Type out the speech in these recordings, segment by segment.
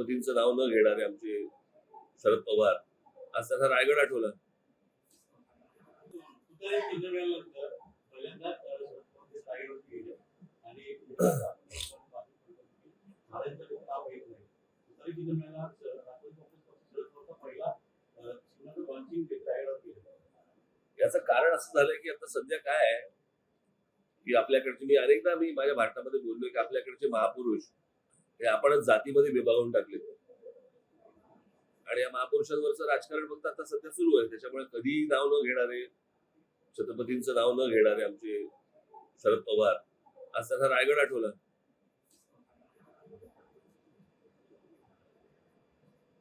छत्रपतींचं नाव न घेणारे आमचे शरद पवार आज त्यांना रायगड आठवला. याचं कारण असं झालंय की आता सध्या काय आहे? की आपल्याकडचे मी अनेकदा मी माझ्या भारतामध्ये बोललोय की आपल्याकडचे महापुरुष हे आपणच जातीमध्ये विभागून टाकले आणि या महापुरुषांवरचं राजकारण फक्त आता सध्या सुरू आहे. त्याच्यामुळे कधीही नाव न घेणारे छत्रपतींचं नाव न घेणारे आमचे शरद पवार आज त्यांना रायगड आठवला.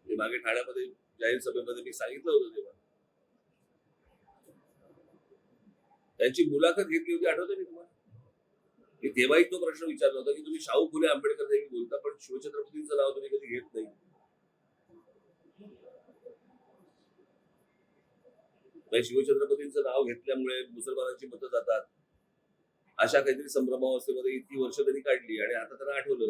मी मागे ठाण्यामध्ये जाहीर सभेमध्ये मी सांगितलं होतं तेव्हा. त्यांची मुलाखत घेतली होती आठवते मी तुम्हाला? मी तेव्हाही तो प्रश्न विचारला होता की तुम्ही शाहू फुले आंबेडकर नेहमी बोलता पण शिवछत्रपतींचं नाव तुम्ही कधी घेत नाही. नाही शिवछत्रपतींचं नाव घेतल्यामुळे मुसलमानांची मतं जातात. अशा काहीतरी संभ्रमावस्थेमध्ये इतकी वर्ष त्यांनी काढली आणि आता त्यांना आठवलं.